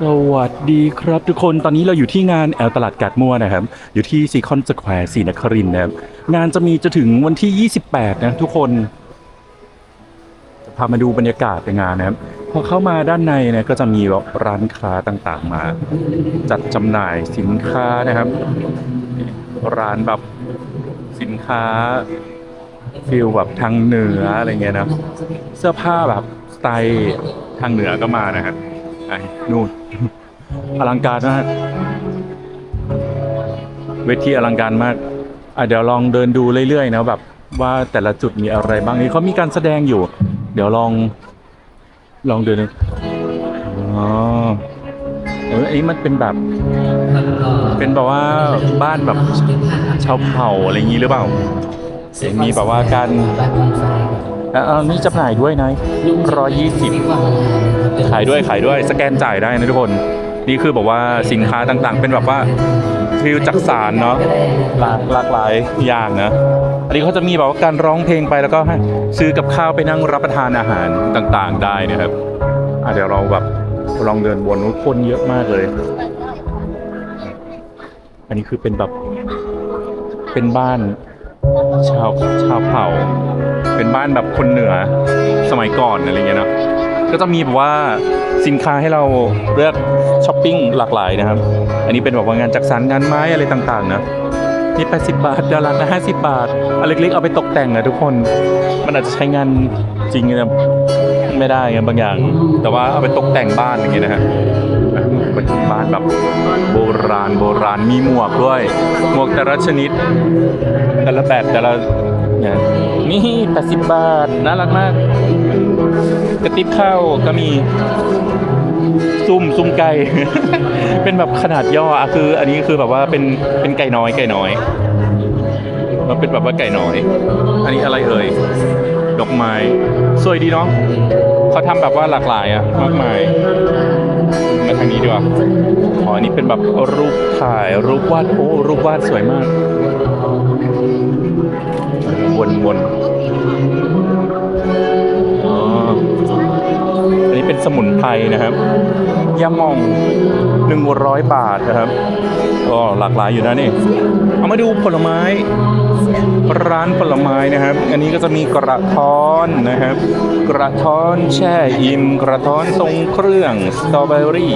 สวัสดีครับทุกคนตอนนี้เราอยู่ที่งานแอลตลาดกาดมั่วนะครับ อยู่ที่ซีคอนสแควร์ศรีนครินทร์นะครับ งานจะมีจะถึงวันที่ 28 นะทุกคน จะพามาดูบรรยากาศในงานนะครับ พอเข้ามาด้านในนะก็จะมีแบบร้านค้าต่างๆมา จัดจำหน่ายสินค้านะครับ ร้านแบบสินค้าฟิลแบบทางเหนืออะไรเงี้ยนะ เสื้อผ้าแบบสไตล์ทางเหนือก็มานะครับ ไอ้นู่นอลังการมากเวทีอลังการมากอะเดี๋ยวลองเดินดูเรื่อยๆนะแบบว่าแต่ละจุดมีอะไรบ้างนี่เขามีการแสดงอยู่ เดี๋ยวลองลองเดินอ๋อเอออันนี้มันเป็นแบบ เป็นแบบว่าบ้านแบบชาวเผ่าอะไรอย่างนี้หรือเปล่ามีแบบว่าการ อะอันนี้จำหน่ายด้วยนะร้อยยี่สิบขายด้วยขายด้วยสแกนจ่ายได้นะทุกคน นี่คือบอกว่าสินค้าต่างๆ เป็นแบบว่าฟิลจักสารเนาะหลากหลากหลายอย่างนะอันนี้เขาจะมีแบบว่าการร้องเพลงไปแล้วก็ซื้อกับข้าวไปนั่งรับประทานอาหารต่างๆ ได้นะครับอะเดี๋ยวเราแบบลองเดินวนคนเยอะมากเลย อันนี้คือเป็นแบบเป็นบ้านชาวชาวเผ่า เป็นบ้านแบบคนเหนือสมัยก่อนอะไรเงี้ยเนอะก็จะมีแบบว่าสินค้าให้เราเลือกช้อปปิ้งหลากหลายนะครับ อันนี้เป็นแบบว่างานจักสานงานไม้อะไรต่างๆนะนี่80 บาทดาราละ50 บาทอันเล็กๆเอาไปตกแต่งนะทุกคน มันอาจจะใช้งานจริงนะไม่ได้ไงบางอย่าง แต่ว่าเอาไปตกแต่งบ้านอย่างเงี้ยนะฮะเป็นบ้านแบบโบราณโบราณมีหมวกด้วย หมวกแต่ละชนิด แต่ละแบบแต่ละ เนี่ยนี่80บาทน่ารักมาก กระติบข้าวก็มีซุ่มซุ่มไก่ เป็นแบบขนาดย่ออะคือ อันนี้คือแบบว่าเป็นเป็นไก่น้อยไก่น้อยมันเป็นแบบว่าไก่น้อย อันนี้อะไรเอ่ยดอกไม้สวยดีเนาะเขาทำแบบว่าหลากหลายอะมากมายมาทางนี้ดีกว่าอ๋ออันนี้เป็นแบบรูปถ่ายรูปวาดโอ้รูปวาดสวยมาก วนวนอ๋ออันนี้เป็นสมุนไพรนะครับยาหมองหนึ่งร้อยบาทนะครับก็หลากหลายอยู่นะนี่ เอามาดูผลไม้ ร้านผลไม้นะครับ อันนี้ก็จะมีกระท้อนนะครับ กระท้อนแช่อิ่มกระท้อนทรงเครื่องสตรอเบอรี่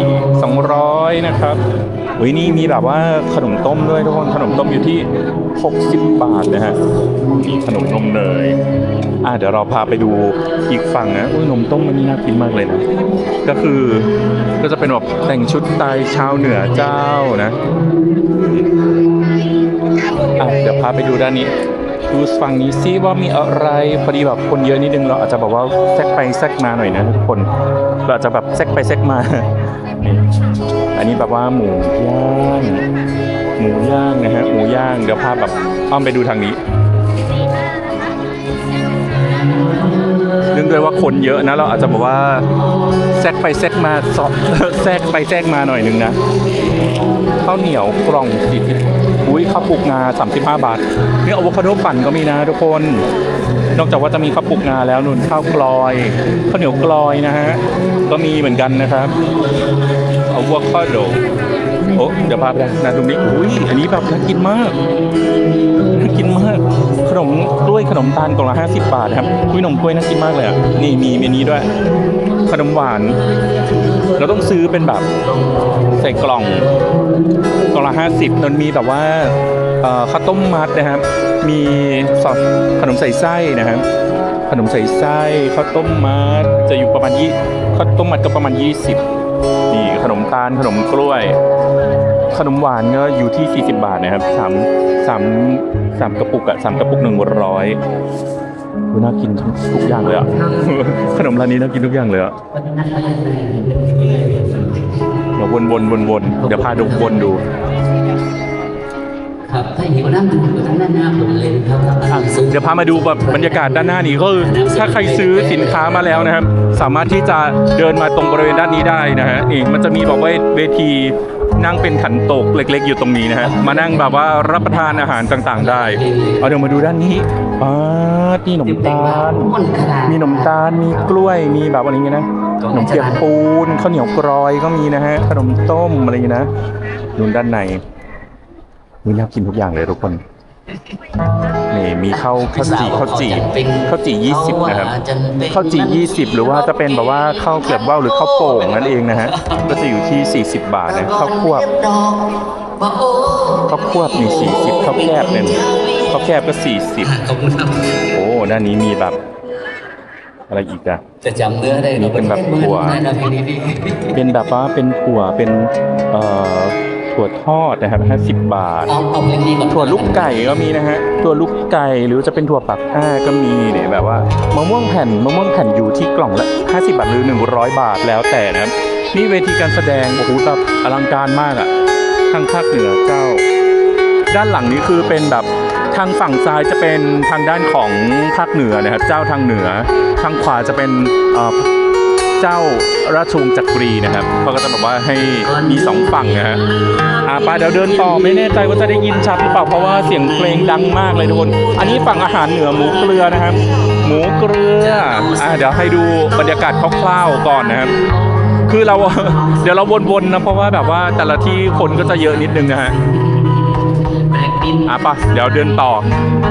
200นะครับเฮ้ยนี่มีแบบว่าขนมต้มด้วยทุกคนขนมต้มอยู่ที่ 60 บาทนะฮะ ขนมนมเนยอะเดี๋ยวเราพาไปดูอีกฝั่งนะอุ้ยนมต้มมันนี่น่ากินมากเลยนะ ก็คือก็จะเป็นแบบแต่งชุดไตล์ชาวเหนือเจ้านะอะเดี๋ยวพาไปดูด้านนี้ดูฝั่งนี้ซิว่ามีอะไรพอดีแบบคนเยอะนิดนึงเราอาจจะแบบว่าแซกไปแซกมาหน่อยนะทุกคนเราอาจจะแบบแซกไปแซกมานี่อันนี้แบบว่าหมูย่างหมูย่างนะฮะหมูย่างเดี๋ยวพาแบบอ้อมไปดูทางนี้ องด้วยว่าคนเยอะนะ เราอาจจะบอกว่าแซกไปแซกมาซอแซกไปแซกมาหน่อยนึงนะข้าวเหนียวกล่องสิอุ้ยข้าวปลูกงา 35 บาทนี่อะโวคาโดปั่นก็มีนะทุกคน นอกจากว่าจะมีข้าวปลูกงาแล้วนุ่นข้าวกลอยข้าวเหนียวกลอยนะฮะก็มีเหมือนกันนะครับอะโวคาโด โอ้เดี๋ยวพาไปนะตรงนี้อุ้ยอันนี้แบบน่ากินมากน่ากินมาก ขนมกล้วยขนมตาลกล่องละ50บาทครับอุ้ยขนมกล้วยน่ากินมากเลยอะนี่มีเมนี้ด้วย ขนมหวาน เราต้องซื้อเป็นแบบใส่กล่องกล่องละ50มันมีแบบว่าข้าวต้มมัดนะครับ มีซอสขนมใส่ไส้นะครับขนมใส่ไส้ข้าวต้มมัดจะอยู่ประมาณยี่ข้าวต้มมัดก็ประมาณ 20นี่ นมตาลขนมกล้วย ขนมหวานก็อยู่ที่ 40 บาทนะครับสามสามสามกระปุกอะสามกระปุกหนึ่งร้อยดูน่ากินทุกอย่างเลยอะขนมร้านนี้น่ากินทุกอย่างเลยอะเดี๋ยววนวนวนวนเดี๋ยวพาดูวนดู ครับถ้าหิวนั่งดูอยู่ทางด้านหน้าผมเลยนะครับเดี๋ยวพามาดูแบบบรรยากาศด้านหน้านี้ก็คือถ้าใครซื้อสินค้ามาแล้วนะครับ สามารถที่จะเดินมาตรงบริเวณด้านนี้ได้นะฮะนี่มันจะมีบอกว่าเวทีนั่งเป็นขันโตกเล็ก ๆ อยู่ตรงนี้นะฮะมานั่งแบบว่ารับประทานอาหารต่างๆ ได้เอาเดี๋ยวมาดูด้านนี้อ่านี่ขนมตาลมีขนมตาลมีกล้วยมีแบบอะไรเงี้ยนะขนมเปียกปูนข้าวเหนียวกรอยก็มีนะฮะขนมต้มอะไรอย่างนี้นะนู่นด้านใน มีน่ากินทุกอย่างเลยทุกคน นี่มีข้าวข้าวจี่ข้าวจี่ข้าวจี่ยี่สิบนะครับข้าวจี่ยี่สิบหรือว่าจะเป็นแบบว่าข้าวเกลียบว่าวหรือข้าวโป่งนั่นเองนะฮะก็จะอยู่ที่40บาทนะข้าวควบข้าวควบมี40ข้าวแคบเนี่ยข้าวแคบก็40ขอบคุณครับโอ้ด้านนี้มีแบบอะไรอีกอะจะจำเนื้อได้นี่เป็นแบบถั่วได้นะพี่นี่พี่เป็นแบบว่าเป็นถั่วเป็นเอ่อ ถั่วทอดนะครับ50บาทเอาเอาเพลงนี้ก่อนถั่วลูกไก่ก็มีนะฮะถั่วลูกไก่หรือจะเป็นถั่วปักห้าก็มีเนี่ยแบบว่ามะม่วงแผ่นมะม่วงแผ่นอยู่ที่กล่องละ50บาทหรือ100บาทแล้วแต่นะครับนี่เวทีการแสดงโอ้โหแบบอลังการมากอะทางภาคเหนือเจ้า ด้านหลังนี้คือเป็นแบบทางฝั่งซ้ายจะเป็นทางด้านของภาคเหนือนะครับเจ้าทางเหนือ ทางขวาจะเป็น เจ้าราชวงศ์จักรีนะครับเขาก็จะแบบว่าให้มีสองฝั่งนะฮะอ่าไปเดี๋ยวเดินต่อไม่แน่ใจว่าจะได้ยินชัดหรือเปล่าเพราะว่าเสียงเพลงดังมากเลยทุกคน อันนี้ฝั่งอาหารเหนือหมูเกลือนะครับ หมูเกลืออ่าเดี๋ยวให้ดูบรรยากาศคร่าวๆก่อนนะครับคือเราเดี๋ยวเราวนๆนะเพราะว่าแบบว่าแต่ละที่คนก็จะเยอะนิดนึงนะฮะ อะปะเดี๋ยวเดินต่อ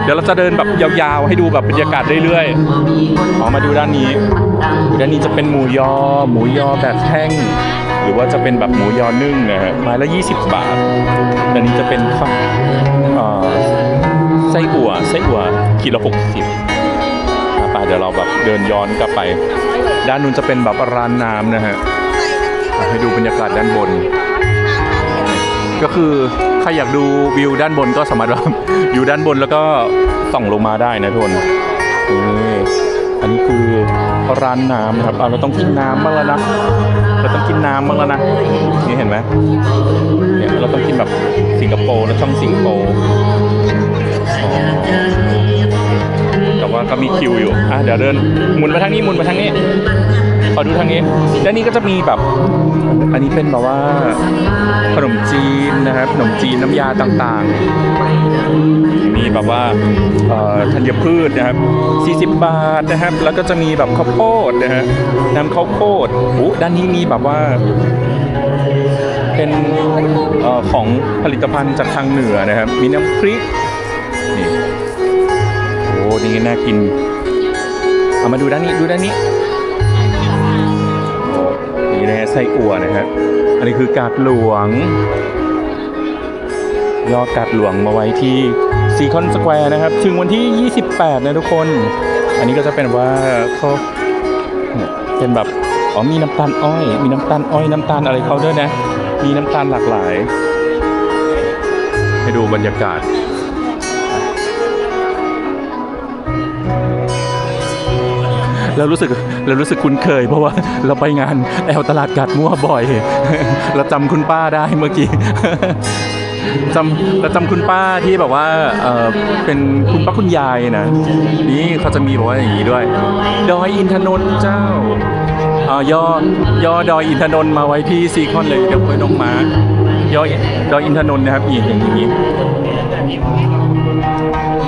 เดี๋ยวเราจะเดินแบบยาวๆ ให้ดูแบบบรรยากาศเรื่อยๆออกมาดูด้านนี้ ด้านนี้จะเป็นหมูยอ หมูยอแบบแห้ง หรือว่าจะเป็นแบบหมูยอนึ่งนะฮะไม้ละ 20 บาทด้านนี้จะเป็นข้าวไส้อั่วไส้อั่วขีดละ60อะปะเดี๋ยวเราแบบเดินย้อนกลับไป ด้านนู้นจะเป็นแบบร้านน้ำนะฮะให้ดูบรรยากาศด้านบน ก็คือ ใครอยากดูวิวด้านบนก็สามารถว่าอยู่ด้านบนแล้วก็ส่องลงมาได้นะทุกคนนี่อันนี้คือร้านน้ำนะครับเราต้องกินน้ำบ้างแล้วนะเราต้องกินน้ำบ้างแล้วนะนี่เห็นไหมเนี่ยเราต้องกินแบบสิงคโปร์นะช่องสิงคโปร์แต่ว่าก็มีคิวอยู่อะเดี๋ยวเดินหมุนไปทางนี้หมุนไปทางนี้ ดูทางนี้ ด้านนี้ก็จะมีแบบ อันนี้เป็นแบบว่าขนมจีนนะครับขนมจีนน้ำยาต่างๆ มีแบบว่าธัญพืชนะครับ 40 บาทนะครับ แล้วก็จะมีแบบข้าวโพดนะฮะน้ำข้าวโพดโอ้ด้านนี้มีแบบว่าเป็นออของผลิตภัณฑ์จากทางเหนือนะครับ มีน้ำพริก นี่ โอ้ นี่น่ากิน เอามาดูด้านนี้ ดูด้านนี้ นี่นะฮะไส้อั่วนะฮะอันนี้คือกาดหลวงยอดกาดหลวงมาไว้ที่ซีคอนสแควร์นะครับ ถึงวันที่ 28 นะทุกคน อันนี้ก็จะเป็นว่าเขาเนี่ยเป็นแบบ อ๋อมีน้ำตาลอ้อย มีน้ำตาลอ้อยน้ำตาลอะไรเขาด้วยนะ มีน้ำตาลหลากหลาย ให้ดูบรรยากาศ เรารู้สึกเรารู้สึกคุ้นเคย เพราะว่าเราไปงานแอลตลาดกัดมั่วบ่อย เราจำคุณป้าได้เมื่อกี้จำเราจำคุณป้าที่แบบว่าเออเป็นคุณป้าคุณยายนะนี่เขาจะมีบอกว่าอย่างนี้ด้วย ดอยอินทนนท์เจ้าอ่าย่อย่อดอยอินทนนท์มาไว้ที่ซีคอนเลยเดี๋ยวไปน้องมาย่อดอยอินทนนท์นะครับอีกอย่างนี้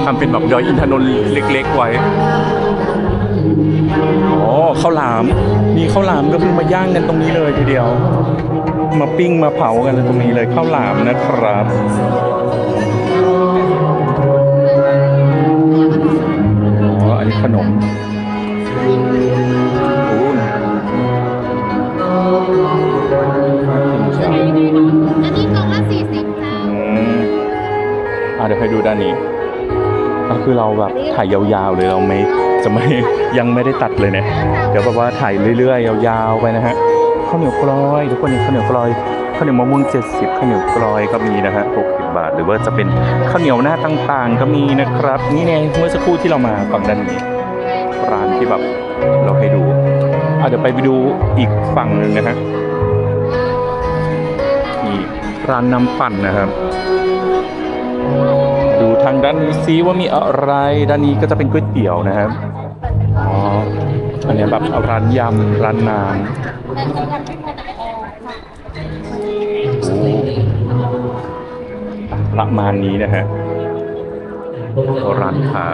ทำเป็นแบบดอยอินทนนท์เล็ก ๆ ไว้าวหลาม มีข้าวหลามก็คือมาย่างกันตรงนี้เลยทีเดียว มาปิ้งมาเผากันตรงนี้เลยข้าวหลามนะครับอ๋ออันนี้ขนมโอ้น่ากินจังอันนี้กล่องละสี่สิบค่ะอืมอะเดี๋ยวให้ดูด้านนี้ ก็คือเราแบบถ่ายยาวๆเลยเราไม่ จะไม่ยังไม่ได้ตัดเลยนะเดี๋ยวแบบว่าถ่ายเรื่อยๆยาวๆไปนะฮะข้าวเหนียวกลอยทุกคนนี่ข้าวเหนียวกลอยข้าวเหนียวมะม่วง70ข้าวเหนียวกลอยก็มีนะฮะ60บาท หรือว่าจะเป็นข้าวเหนียวหน้าต่างๆ ก็มีนะครับ นี่ไงเมื่อสักครู่ที่เรามาฝั่งด้านนี้ร้านที่แบบเราให้ดูอะเดี๋ยวไปไปดูอีกฝั่งหนึ่งนะฮะนี่ร้านน้ำปั่นนะครับดูทางด้านนี้ซิว่ามีอะไร ด้านนี้ก็จะเป็นก๋วยเตี๋ยวนะครับ อ๋อ อันนี้แบบเอาร้านยำร้านน้ำโอ้ประมาณนี้นะฮะร้านค้า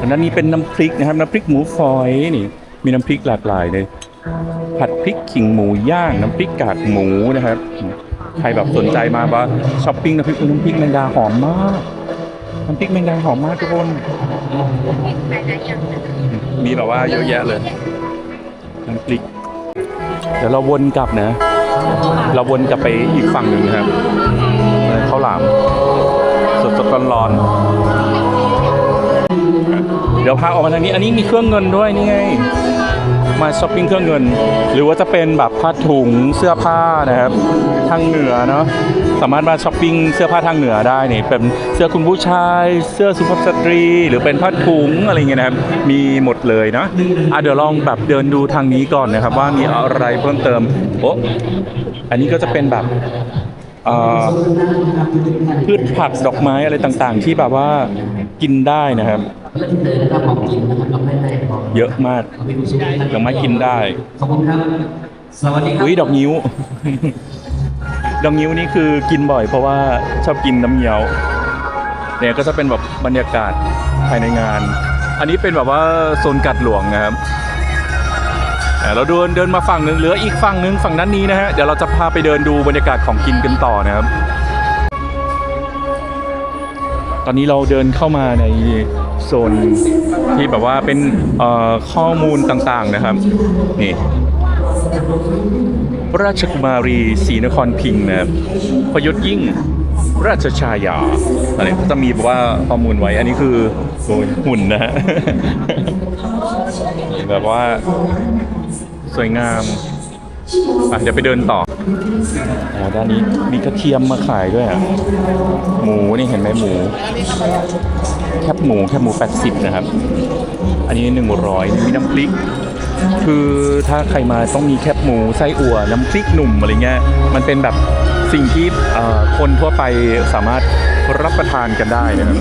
อันนั้นนี่เป็นน้ำพริกนะครับ น้ำพริกหมูฝอยนี่ มีน้ำพริกหลากหลายเลย ผัดพริกขิงหมูย่าง น้ำพริกกากหมูนะครับ ใครแบบสนใจมาว่าช้อปปิ้งน้ำพริกอุ๊ยน้ำพริกแมงดาหอมมากน้ำพริกแมงดาหอมมากทุกคนมีแบบว่าเยอะแยะเลยน้ำพริก เดี๋ยวเราวนกลับนะ เราวนกลับไปอีกฝั่งหนึ่งนะครับข้าวหลามสดสดร้อนร้อนๆเดี๋ยวพาออกมาทางนี้ อันนี้มีเครื่องเงินด้วยนี่ไง มาช้อปปิ้งเครื่องเงิน หรือว่าจะเป็นแบบผ้าถุงเสื้อผ้านะครับทางเหนือเนาะสามารถมาช้อปปิ้งเสื้อผ้าทางเหนือได้นี่เป็นเสื้อคุณผู้ชาย เสื้อสุภาพสตรี หรือเป็นผ้าถุงอะไรเงี้ยนะครับมีหมดเลยเนาะอะเดี๋ยวลองแบบเดินดูทางนี้ก่อนนะครับ ว่ามีอะไรเพิ่มเติมโอ้อันนี้ก็จะเป็นแบบพืชผักดอกไม้อะไรต่างๆ ที่แบบว่ากินได้นะครับเพื่อที่เดินนะครับของกินนะครับเราไม่ได้ เยอะมากเราไปดูซุ้มนะครับดอกไม้กินได้ขอบคุณครับสวัสดีครับอุ้ยดอกนิ้ว ดอกนิ้วนี่คือกินบ่อยเพราะว่าชอบกินน้ำเงี้ยวเนี่ยก็จะเป็นแบบบรรยากาศภายในงาน อันนี้เป็นแบบว่าโซนกัดหลวงนะครับอ่าเราเดินเดินมาฝั่งหนึ่งเหลืออีกฝั่งหนึ่งฝั่งด้านนี้นะฮะเดี๋ยวเราจะพาไปเดินดูบรรยากาศของกินกันต่อนะครับ ตอนนี้เราเดินเข้ามาใน โซนที่แบบว่าเป็นข้อมูลต่างๆนะครับ นี่ราชกุมารีศรีนครพิงค์นะครับพยศยิ่งราชชายาอะไรก็จะมีแบบว่าข้อมูลไว้ อันนี้คือโอ้ยหุ่นนะฮะแบบว่าสวยงาม อะเดี๋ยวไปเดินต่ออ่าด้านนี้มีกระเทียมมาขายด้วยอะ หมูนี่เห็นไหมหมู แคบหมูแคบหมู80นะครับ อันนี้ 100 มีน้ำพริก คือถ้าใครมาต้องมีแคบหมูไส้อั่วน้ำพริกหนุ่มอะไรเงี้ย มันเป็นแบบสิ่งที่คนทั่วไปสามารถรับประทานกันได้นะครับ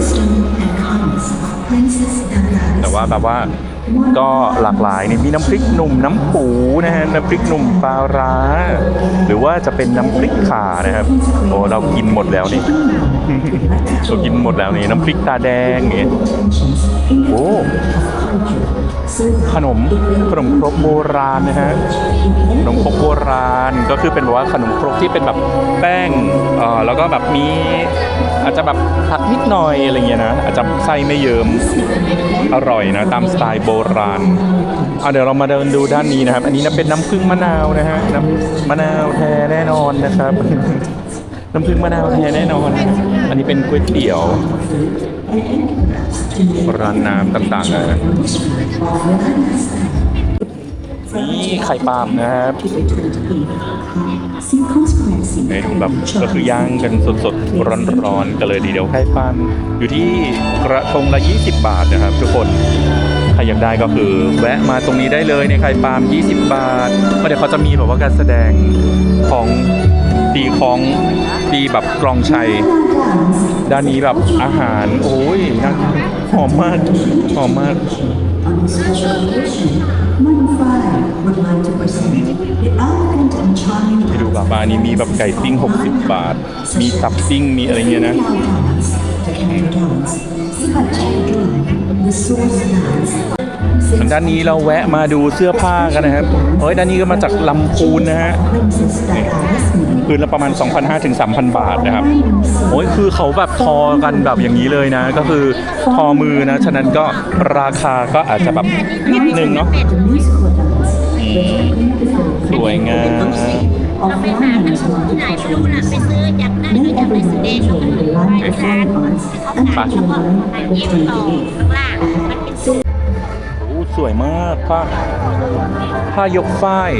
แต่ว่าแบบว่า ก็หลากหลายนี่มีน้ำพริกหนุ่มน้ำปูนะฮะน้ำพริกหนุ่มปลาร้า หรือว่าจะเป็นน้ำพริกข่านะครับโอ้เรากินหมดแล้วนี่เรากินหมดแล้วนี่น้ำพริกตาแดงเนี่โอ้ขนมขนมครกโบราณนะฮะขนมครกโบราณก็คือเป็นแบบว่าขนมครกที่เป็นแบบแป้งเอ่อแล้วก็แบบมี อาจจะแบบผัดนิดหน่อยอะไรเงี้ยนะ อาจจะไส้ไม่เยิ้มอร่อยนะ ตามสไตล์โบราณเอาเดี๋ยวเรามาเดินดูด้านนี้นะครับ อันนี้นะเป็นน้ำผึ้งมะนาวนะฮะน้ำมะนาวแท้แน่นอนนะครับ น้ำผึ้งมะนาวแท้แน่นอน อันนี้เป็นก๋วยเตี๋ยวร้านน้ำต่างๆนะ นี่ไข่ปาล์มนะครับนี่ดูแบบก็คือย่างกันสดๆ ร้อนๆกันเลยดีเดียวไข่ปาล์มอยู่ที่กระทงละ 20 บาทนะครับ ทุกคนใครอยากได้ก็คือ แวะมาตรงนี้ได้เลยในไข่ปาล์ม20 บาทก็เดี๋ยวเขาจะมีแบบว่าการแสดงของดีของดีแบบกรองชัย ด้านนี้แบบอาหาร โอ้ยน่าหอมมากหอมมาก ไปดูบบว่านี้มีแบบไก่ปิ้ง 60 บาท มีตับปิ้ง มีอะไรเงี้ยนะทางด้านนี้เราแวะมาดูเสื้อผ้ากันนะครับ เฮ้ย ด้านนี้ก็มาจากลำพูนนะฮะคืนละประมาณ 2,500ถึง3,000 บาทนะครับ โอ้ยคือเขาแบบทอกันแบบอย่างนี้เลยนะ ก็คือทอมือนะ ฉะนั้นก็ราคาก็อาจจะแบบนิดนึงเนาะ สวยงามเราไปหาขนมที่ไหนไม่รู้น่ะไปซื้ออยากได้ก็ May จะไป everyone แสดง enjoy the live performance เขา until ขายเฉพาะ July ขายเยี่ยมต่อข้างล่างมันเป็นสวยมากผ้าผ้ายกฝ้าย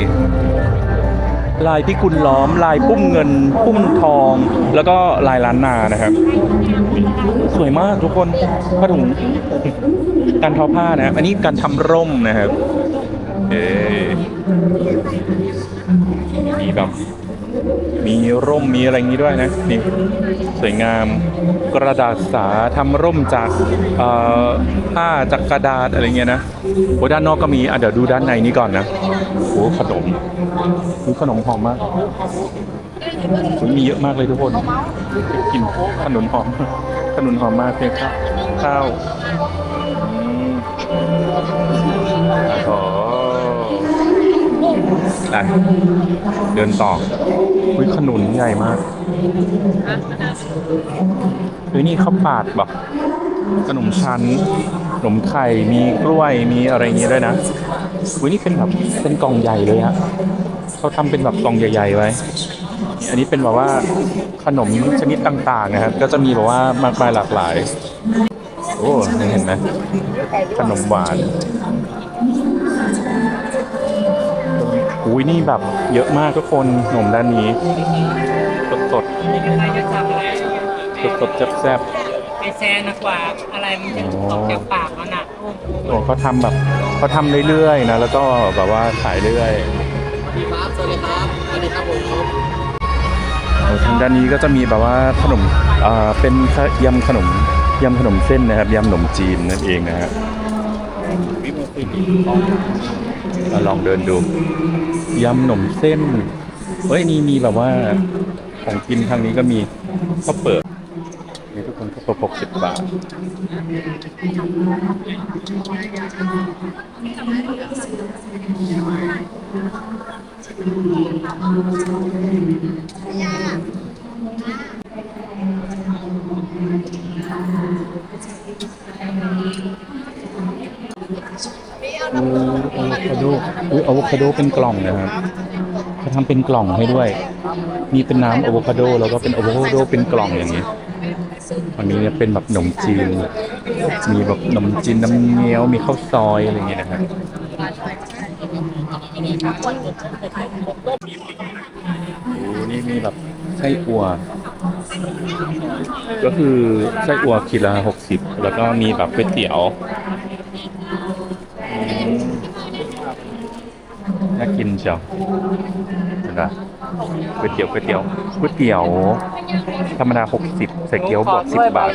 ลายพิกุลล้อม ลายปุ้มเงิน ปุ้มทอง แล้วก็ลายล้านนานะครับ สวยมากทุกคนผ้าถุงการทอผ้านะครับอันนี้การทำร่มนะครับ เอมีแบบมีร่มมีอะไรอย่างนี้ด้วยนะนี่สวยงามกระดาษสาทำร่มจากอ่อผ้าจากกระดาษอะไรเงี้ยนะโอ้ด้านนอกก็มีอะเดี๋ยวดูด้านในนี้ก่อนนะโอ้ขนมดูขนมหอมมากโอ้ยมีเยอะมากเลยทุกคนกินขนมหอมขนมหอมมากเลยครับข้าวอืมโอ้ ได้เดินต่ออุ้ยขนุนใหญ่มากเฮ้ยนี่ข้าวปาดบอกขนมชั้นขนมไข่ มีกล้วย มีอะไรอย่างงี้ยด้วยนะอุ้ยนี่เป็นแบบเป็นกล่องใหญ่เลยฮะเขาทำเป็นแบบกล่องใหญ่ ๆ ไว้ อันนี้เป็นแบบว่าขนมชนิดต่างๆนะครับ ก็จะมีแบบว่ามากมายหลากหลาย โอ้เห็นไหมขนมหวาน อุ้ยนี่แบบเยอะมากทุกคนขนมด้านนี้ สดสดสดสดๆแซ่บไอแซนนะกว่าอะไรมันจะออกจากปากมันอะๆโอ้เขาทำแบบเขาทำเรื่อยๆนะ แล้วก็แบบว่าขายเรื่อยทางด้านนี้ก็จะมีแบบว่าขนมอ่าเป็นยำขนมยำขนมเส้นนะครับยำขนมจีนนั่นเองนะฮะเราลองเดินดู ยำขนมเส้น เฮ้ยนี่มีแบบว่าของกินทางนี้ก็มีข้าวเปิดนี่ทุกคนข้าวเปิดหกสิบบาทอะโว คาโดอุ้ยอะโวคาโดเป็นกล่องนะครับเขาทำเป็นกล่องให้ด้วย มีเป็นน้ำอะโวคาโดแล้วก็เป็นอะโวคาโดเป็นกล่องอย่างนี้อันนี้เนี่ยเป็นแบบขนมจีน มีแบบขนมจีนน้ำเงี้ยว มีข้าวซอยอะไรอย่างเงี้ยนะครับโอ้นี่มีแบบไส้อั่ว ก็คือไส้อั่วขีดละหกสิบ แล้วก็มีแบบก๋วยเตี๋ยว น่ากินเชียวนะก๋วยเตี๋ยวก๋วยเตี๋ยวก๋วยเตี๋ยว ธรรมดา 60 ใส่เกี๊ยวบวก10 บาท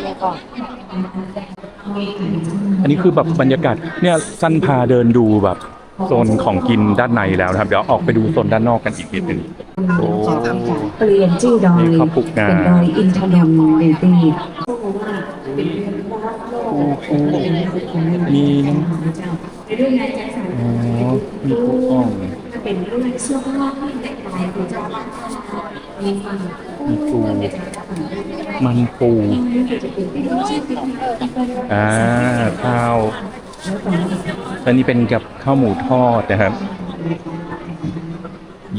อันนี้คือแบบบรรยากาศ เนี่ยสั้นพาเดินดูแบบโซนของกินด้านในแล้วนะครับ เดี๋ยวออกไปดูโซนด้านนอกกันอีกนิดนึงโอ้เปลี่ยนชื่อดอยนี่ข้าวปลุกงาเป็นดอยอินทนนท์เดตี้มีน้ำอ๋อมีกุ้งอ่อง เป็นเรื่องเสื้อผ้าที่แต่งกายของเจ้ามีฟังมีปูมันปูอ่าข้าวอันนี้เป็นกับข้าวหมูทอดนะครับ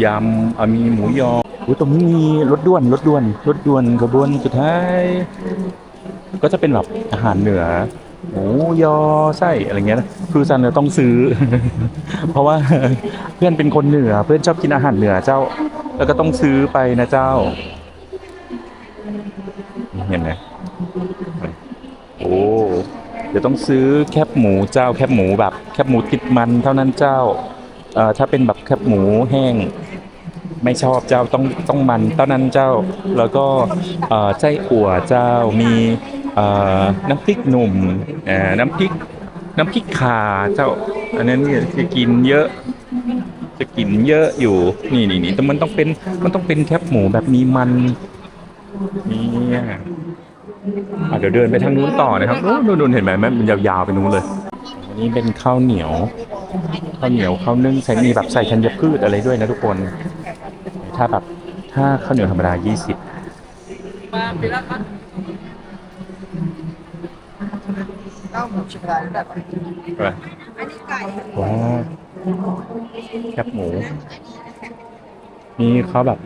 ยำอะมีหมูยออุ้ยตรงนี้มีรถด่วนรถด่วนรถด่วนขบวนสุดท้าย ก็จะเป็นแบบอาหารเหนือ หมูยอไส้อะไรเงี้ยนะคือซันเนี่ยต้องซื้อ เพราะว่าเพื่อนเป็นคนเหนือ เพื่อนชอบกินอาหารเหนือเจ้า แล้วก็ต้องซื้อไปนะเจ้า เห็นไหมโอ้เดี๋ยวต้องซื้อแคบหมูเจ้า แคบหมูแบบ แคบหมูติดมันเท่านั้นเจ้าเอ่อถ้าเป็นแบบแคบหมูแห้งไม่ชอบเจ้าต้องต้องมันเท่านั้นเจ้า แล้วก็เอ่อไส้อั่วเจ้ามี น้ำพริกหนุ่มน้ำพริกน้ำพริกขาเจ้า อันนั้นเนี่ยจะกินเยอะ จะกินเยอะอยู่นี่นี่นี่แต่มันต้องเป็นมันต้องเป็นแคบหมูแบบมีมันนี่อะเดี๋ยวเดินไปทางนู้นต่อนะครับโอ้นู่นนู่นเห็นไหมมันยาวๆไปนู้นเลยอันนี้เป็นข้าวเหนียวข้าวเหนียวข้าวนึ่งใส่มีแบบใส่ธัญพืชอะไรด้วยนะทุกคน ถ้าแบบถ้าข้าวเหนียวธรรมดา 20 ไปว้าวแคบหมู มีเขาแบบ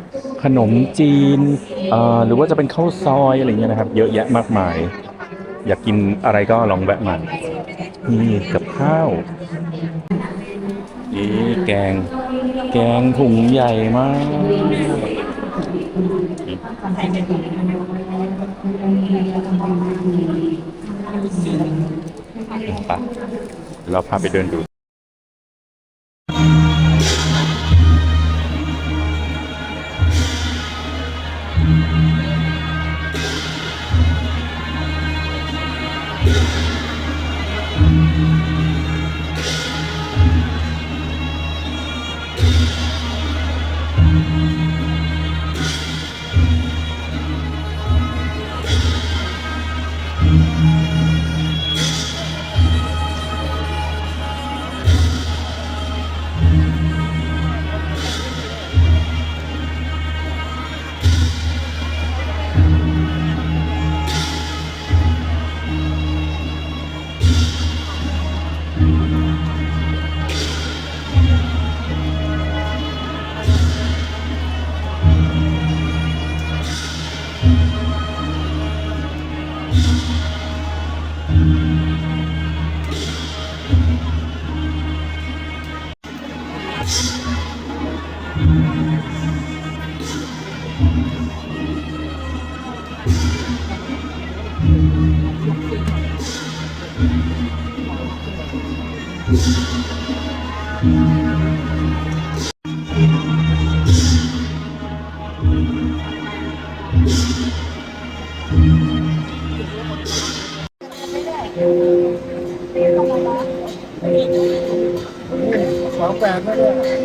ขนมจีนเอ่อหรือว่าจะเป็นข้าวซอยอะไรเงี้ยนะครับ เยอะแยะมากมาย อยากกินอะไรก็ลองแวะมานี่กับข้าวนี่แกง แกงถุงใหญ่มาก ไปเราพาไปเดินดู ค